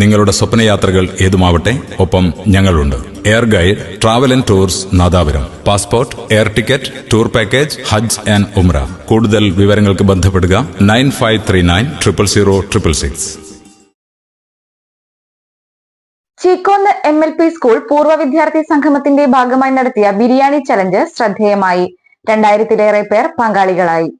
നിങ്ങളുടെ സ്വപ്നയാത്രകൾ ഏതുമാവട്ടെ ഒപ്പം ഞങ്ങളുണ്ട്. Air guide travel and tours Nadapuram. Passport air ticket tour package Hajj and Umrah കൂടുതൽ വിവരങ്ങൾക്ക് ബന്ധപ്പെടുക nine five three nine triple zero triple six. Cheekkonnu M L P school പൂർവ വിദ്യാർത്ഥി സംഗമത്തിന്റെ ഭാഗമായി നടത്തിയ ബിരിയാണി ചലഞ്ച് ശ്രദ്ധേയമായി. രണ്ടായിരത്തിലേറെ പേർ പങ്കാളികളായി.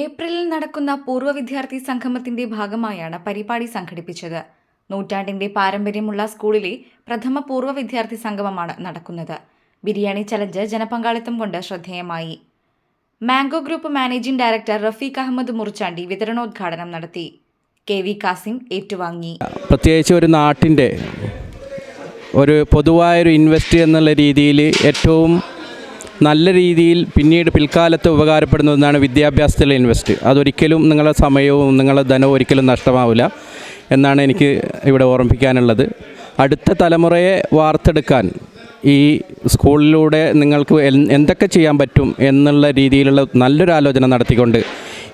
ഏപ്രിലിൽ നടക്കുന്ന പൂർവ വിദ്യാർത്ഥി സംഗമത്തിന്റെ ഭാഗമായാണ് പരിപാടി സംഘടിപ്പിച്ചത്. നൂറ്റാണ്ടിന്റെ പാരമ്പര്യമുള്ള സ്കൂളിലെ പ്രഥമ പൂർവ വിദ്യാർത്ഥി സംഗമമാണ് നടക്കുന്നത്. ബിരിയാണി ചലഞ്ച് ജനപങ്കാളിത്തം കൊണ്ട് ശ്രദ്ധേയമായി. Mango group managing director Rafeeq Ahmed Murichandi വിതരണോദ്ഘാടനം നടത്തി. കെ വി കാസിം ഏറ്റുവാങ്ങി. പ്രത്യേകിച്ച് ഒരു നാട്ടിന്റെ ഒരു പൊതുവായൊരു ഇൻവെസ്റ്റ് എന്നുള്ള രീതിയിൽ ഏറ്റവും നല്ല രീതിയിൽ പിന്നീട് പിൽക്കാലത്ത് ഉപകാരപ്പെടുന്ന ഒന്നാണ് വിദ്യാഭ്യാസത്തിലെ ഇൻവെസ്റ്റ് അതൊരിക്കലും നിങ്ങളുടെ സമയവും നിങ്ങളുടെ ധനവും ഒരിക്കലും നഷ്ടമാവില്ല എന്നാണ് എനിക്ക് ഇവിടെ ഓർമ്മിപ്പിക്കാനുള്ളത്. അടുത്ത തലമുറയെ വാർത്തെടുക്കാൻ ഈ സ്കൂളിലൂടെ നിങ്ങൾക്ക് എന്തൊക്കെ ചെയ്യാൻ പറ്റും എന്നുള്ള രീതിയിലുള്ള നല്ലൊരു ആലോചന നടത്തിക്കൊണ്ട്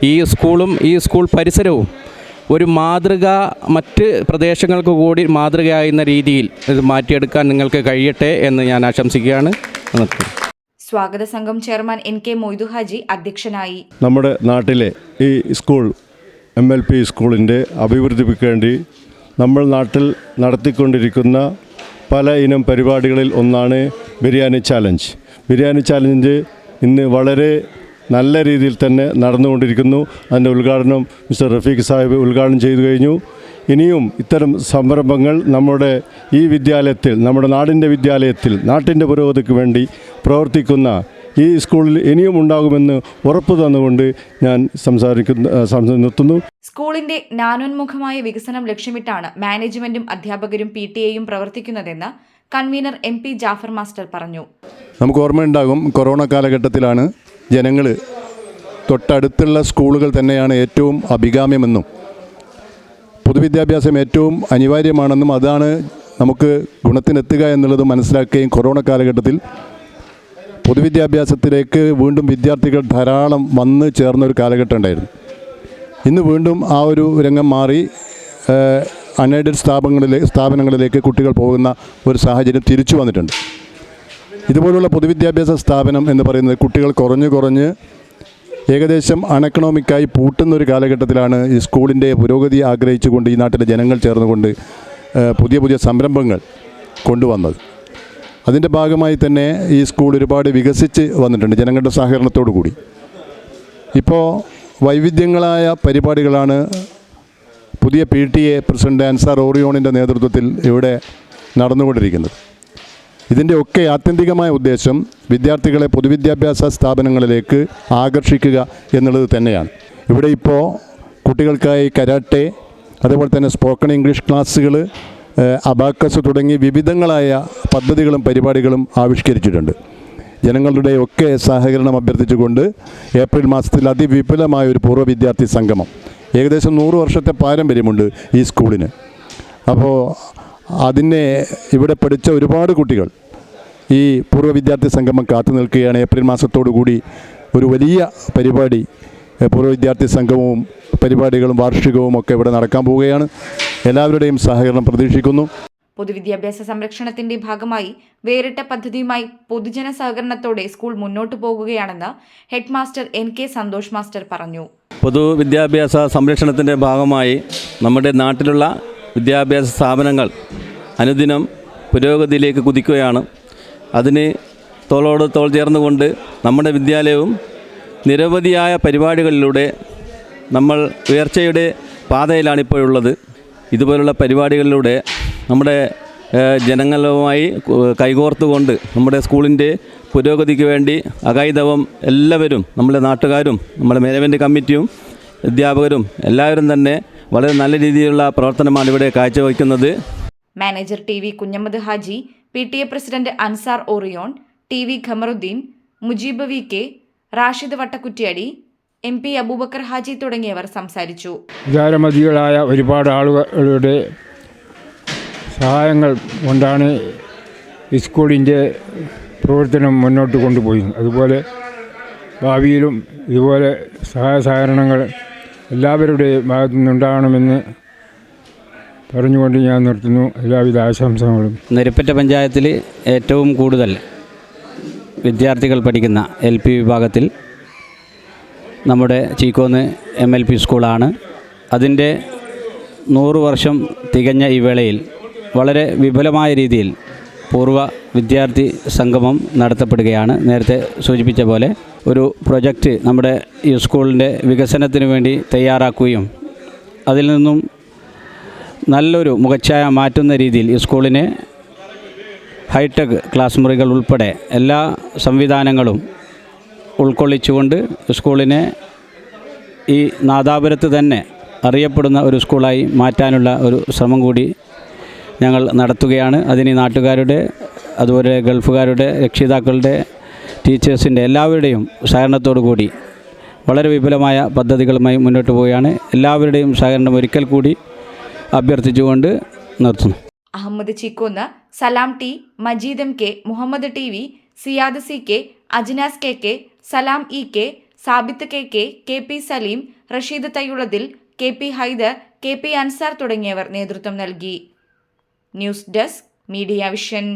ഈ സ്കൂളും ഈ സ്കൂൾ പരിസരവും ഒരു മാതൃക മറ്റ് പ്രദേശങ്ങൾക്ക് കൂടി മാതൃകയാകുന്ന രീതിയിൽ ഇത് മാറ്റിയെടുക്കാൻ നിങ്ങൾക്ക് കഴിയട്ടെ എന്ന് ഞാൻ ആശംസിക്കുകയാണ്. നിർത്തുന്നു സ്വാഗത സംഘം chairman N K Moidu Haji അധ്യക്ഷനായി. നമ്മുടെ നാട്ടിലെ ഈ സ്കൂൾ എം എൽ പി സ്കൂളിന്റെ അഭിവൃദ്ധിക്ക് വേണ്ടി നമ്മൾ നാട്ടിൽ നടത്തിക്കൊണ്ടിരിക്കുന്ന പല ഇനം പരിപാടികളിൽ ഒന്നാണ് ബിരിയാണി ചാലഞ്ച്. ബിരിയാണി ചാലഞ്ച് ഇന്ന് വളരെ നല്ല രീതിയിൽ തന്നെ നടന്നുകൊണ്ടിരിക്കുന്നു. അതിന്റെ ഉദ്ഘാടനം മിസ്റ്റർ റഫീഖ് സാഹിബ് ഉദ്ഘാടനം ചെയ്തു കഴിഞ്ഞു. ഇനിയും ഇത്തരം സംരംഭങ്ങൾ നമ്മുടെ ഈ വിദ്യാലയത്തിൽ നമ്മുടെ നാടിന്റെ വിദ്യാലയത്തിൽ നാട്ടിന്റെ പുരോഗതിക്ക് വേണ്ടി പ്രവർത്തിക്കുന്ന ഈ സ്കൂളിൽ ഇനിയും ഉണ്ടാകുമെന്ന് ഉറപ്പ് തന്നുകൊണ്ട് ഞാൻ സംസാരിക്കുന്ന സംസാ- നിർത്തുന്നു. സ്കൂളിന്റെ നാനോന്മുഖമായ വികസനം ലക്ഷ്യമിട്ടാണ് മാനേജ്മെന്റും അധ്യാപകരും പി ടി എയും പ്രവർത്തിക്കുന്നതെന്ന് convener M P Jafar master പറഞ്ഞു. നമുക്ക് ഓർമ്മയുണ്ടാകും കൊറോണ കാലഘട്ടത്തിലാണ് ജനങ്ങൾ തൊട്ടടുത്തുള്ള സ്കൂളുകൾ തന്നെയാണ് ഏറ്റവും അഭികാമ്യമെന്നും പൊതുവിദ്യാഭ്യാസം ഏറ്റവും അനിവാര്യമാണെന്നും അതാണ് നമുക്ക് ഗുണത്തിനെത്തുക എന്നുള്ളത് മനസ്സിലാക്കുകയും കൊറോണ കാലഘട്ടത്തിൽ പൊതുവിദ്യാഭ്യാസത്തിലേക്ക് വീണ്ടും വിദ്യാർത്ഥികൾ ധാരാളം വന്ന് ചേർന്ന ഒരു കാലഘട്ടം ഉണ്ടായിരുന്നു. ഇന്ന് വീണ്ടും ആ ഒരു രംഗം മാറി അൺഎയ്ഡഡ് സ്ഥാപനങ്ങളിലെ സ്ഥാപനങ്ങളിലേക്ക് കുട്ടികൾ പോകുന്ന ഒരു സാഹചര്യം തിരിച്ചു വന്നിട്ടുണ്ട്. ഇതുപോലുള്ള പൊതുവിദ്യാഭ്യാസ സ്ഥാപനം എന്ന് പറയുന്നത് കുട്ടികൾ കുറഞ്ഞ് കുറഞ്ഞ് ഏകദേശം അണക്കണോമിക്കായി പൂട്ടുന്ന ഒരു കാലഘട്ടത്തിലാണ് ഈ സ്കൂളിന്റെ പുരോഗതി ആഗ്രഹിച്ചുകൊണ്ട് ഈ നാട്ടിലെ ജനങ്ങൾ ചേർന്നുകൊണ്ട് പുതിയ പുതിയ സംരംഭങ്ങൾ കൊണ്ടുവന്നത്. അതിന്റെ ഭാഗമായി തന്നെ ഈ സ്കൂൾ ഒരുപാട് വികസിച്ച് വന്നിട്ടുണ്ട് ജനങ്ങളുടെ സഹകരണത്തോടു കൂടി. ഇപ്പോൾ വൈവിധ്യങ്ങളായ പരിപാടികളാണ് പുതിയ P T A president Ansar ഓറിയോണിന്റെ നേതൃത്വത്തിൽ ഇവിടെ നടന്നുകൊണ്ടിരിക്കുന്നത്. ഇതിന്റെ ഒക്കെ ആത്യന്തികമായ ഉദ്ദേശം വിദ്യാർത്ഥികളെ പൊതുവിദ്യാഭ്യാസ സ്ഥാപനങ്ങളിലേക്ക് ആകർഷിക്കുക എന്നുള്ളത് തന്നെയാണ്. ഇവിടെ ഇപ്പോൾ കുട്ടികൾക്കായി കരാട്ടെ അതേപോലെ തന്നെ സ്പോക്കൺ ഇംഗ്ലീഷ് ക്ലാസ്സുകൾ അബാക്കസ് തുടങ്ങി വിവിധങ്ങളായ പദ്ധതികളും പരിപാടികളും ആവിഷ്കരിച്ചിട്ടുണ്ട്. ജനങ്ങളുടെ ഒക്കെ സഹകരണം അഭ്യർത്ഥിച്ചുകൊണ്ട് ഏപ്രിൽ മാസത്തിൽ അതിവിപുലമായ ഒരു പൂർവ വിദ്യാർത്ഥി സംഗമം. ഏകദേശം നൂറ് വർഷത്തെ പാരമ്പര്യമുണ്ട് ഈ സ്കൂളിന്. അപ്പോൾ അതിനെ ഇവിടെ പഠിച്ച ഒരുപാട് കുട്ടികൾ ഈ പൂർവ വിദ്യാർത്ഥി സംഗമം കാത്തു നിൽക്കുകയാണ്. ഏപ്രിൽ മാസത്തോടു കൂടി ഒരു വലിയ പരിപാടി പൂർവ വിദ്യാർത്ഥി സംഗമവും പരിപാടികളും വാർഷികവും ഒക്കെ ഇവിടെ നടക്കാൻ പോവുകയാണ്. എല്ലാവരുടെയും സഹകരണം പ്രതീക്ഷിക്കുന്നു. പൊതുവിദ്യാഭ്യാസ സംരക്ഷണത്തിന്റെ ഭാഗമായി വേറിട്ട പദ്ധതിയുമായി പൊതുജന സഹകരണത്തോടെ സ്കൂൾ മുന്നോട്ടു പോകുകയാണെന്ന് head master N K Santhosh master പറഞ്ഞു. പൊതുവിദ്യാഭ്യാസ സംരക്ഷണത്തിന്റെ ഭാഗമായി നമ്മുടെ നാട്ടിലുള്ള വിദ്യാഭ്യാസ സ്ഥാപനങ്ങൾ അനുദിനം പുരോഗതിയിലേക്ക് കുതിക്കുകയാണ്. അതിന് തോളോട് തോൾ ചേർന്നുകൊണ്ട് നമ്മുടെ വിദ്യാലയവും നിരവധിയായ പരിപാടികളിലൂടെ നമ്മൾ ഉയർച്ചയുടെ പാതയിലാണ് ഇപ്പോഴുള്ളത് ഇതുപോലുള്ള പരിപാടികളിലൂടെ നമ്മുടെ ജനങ്ങളുമായി കൈകോർത്തുകൊണ്ട് നമ്മുടെ സ്കൂളിന്റെ പുരോഗതിക്ക് വേണ്ടി അകൈതവം എല്ലാവരും നമ്മുടെ നാട്ടുകാരും നമ്മുടെ മാനേജ്മെന്റ് കമ്മിറ്റിയും അധ്യാപകരും എല്ലാവരും തന്നെ വളരെ നല്ല രീതിയിലുള്ള പ്രവർത്തനമാണ് ഇവിടെ കാഴ്ചവെക്കുന്നത് manager T V Kunhammad Haji P T A president Ansar Orion T V Khamarudheen Mujeeb V K Rashid Vattakkuttiyadi M P Abubakkar Haji തുടങ്ങിയവർ സംസാരിച്ചു. വിചാരമതികളായ ഒരുപാട് ആളുകളുടെ സഹായങ്ങൾ കൊണ്ടാണ് സ്കൂളിന്റെ പ്രവർത്തനം മുന്നോട്ട് കൊണ്ടുപോയി. അതുപോലെ ഭാവിയിലും ഇതുപോലെ സഹായ സഹകരണങ്ങൾ എല്ലാവരുടെയും ഭാഗത്തു നിന്നുണ്ടാകണമെന്ന് പറഞ്ഞുകൊണ്ട് ഞാൻ നിർത്തുന്നു. എല്ലാവിധ ആശംസകളും. നെരുപ്പറ്റ പഞ്ചായത്തിൽ ഏറ്റവും കൂടുതൽ വിദ്യാർത്ഥികൾ പഠിക്കുന്ന എൽ പി വിഭാഗത്തിൽ നമ്മുടെ ചീക്കോന്ന് എം എൽ പി സ്കൂളാണ്. അതിന്റെ നൂറ് വർഷം തികഞ്ഞ ഈ വേളയിൽ വളരെ വിപുലമായ രീതിയിൽ പൂർവ വിദ്യാർത്ഥി സംഗമം നടത്തപ്പെടുകയാണ്. നേരത്തെ സൂചിപ്പിച്ച പോലെ ഒരു പ്രൊജക്റ്റ് നമ്മുടെ ഈ സ്കൂളിന്റെ വികസനത്തിന് വേണ്ടി തയ്യാറാക്കുകയും അതിൽ നിന്നും നല്ലൊരു മുഖച്ഛായ മാറ്റുന്ന രീതിയിൽ ഈ സ്കൂളിന് ഹൈടെക് ക്ലാസ് മുറികൾ ഉൾപ്പെടെ എല്ലാ സംവിധാനങ്ങളും ഉൾക്കൊള്ളിച്ചുകൊണ്ട് സ്കൂളിനെ ഈ നാദാപുരത്ത് തന്നെ അറിയപ്പെടുന്ന ഒരു സ്കൂളായി മാറ്റാനുള്ള ഒരു ശ്രമം കൂടി ഞങ്ങൾ നടത്തുകയാണ്. അതിന് നാട്ടുകാരുടെ അതുപോലെ ഗൾഫുകാരുടെ രക്ഷിതാക്കളുടെ ടീച്ചേഴ്സിന്റെ എല്ലാവരുടെയും സഹകരണത്തോടു കൂടി വളരെ വിപുലമായ പദ്ധതികളുമായി മുന്നോട്ട് പോവുകയാണ്. എല്ലാവരുടെയും സഹകരണം ഒരിക്കൽ കൂടി അഭ്യർത്ഥിച്ചുകൊണ്ട് നിർത്തുന്നു. Ahmed Cheekkonnu Salam T Majeed M K Muhammad T V Siyad C K Ajnas K K Salam E K Sabith K K K P Saleem Rasheed തയ്യുള്ളതിൽ K P Haidar K P Ansar തുടങ്ങിയവർ നേതൃത്വം നൽകി. News desk media vision.